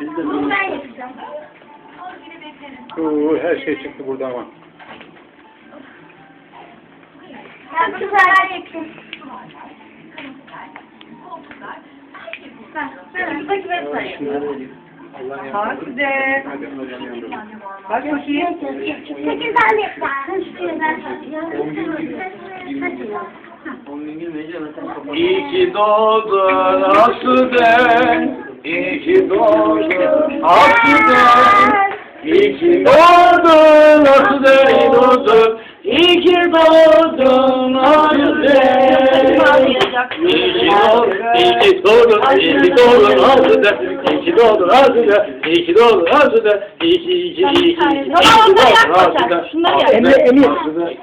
Biz de Bunu ben yapacağım. Oo, her şey çıktı burada ama. Ben bu sefer yapayım. Bak, ben buradaki yanında. size. Hadi. Bak bakayım. Sekiz tane yapacağım. Sayıyorum. İyi ki doğdun Asude. İyi ki doğdun Asude. İyi ki doğdun Asude doğdun. İyi ki doğdun Asude. İyi ki doğdun, iyi ki doğdun, iyi ki doğdun Asude. İyi ki doğdun Asude. İyi ki doğdun Asude. İyi ki, iyi ki, iyi ki, iyi ki doğdun. Asude.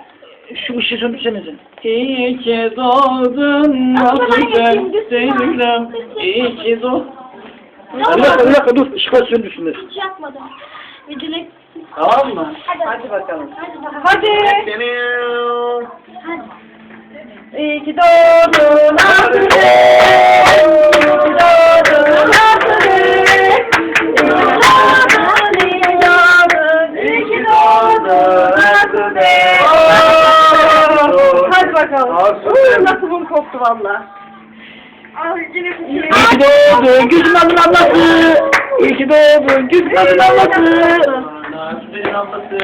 Şu ışığı söndürsenize. İyi ki doğdun Asude. Seninle. İyi ki doğdun. Bir dakika, bir dakika dur. Işıklar söndürsünler. Hiç yapmadım. Videoda Tamam mı? Hadi. Hadi bakalım. Hadi bakalım. Hadi. Hadi. İyi ki doğdun Asude. İyi ki doğdun Asude. İyi ki doğdun, iyi ki. Hadi bakalım. Nasıl bunu koptu valla. İyi ki doğdun Gülsün Hanım'ın ablası. İyi ki doğdun ablası. Asude'nin ablası.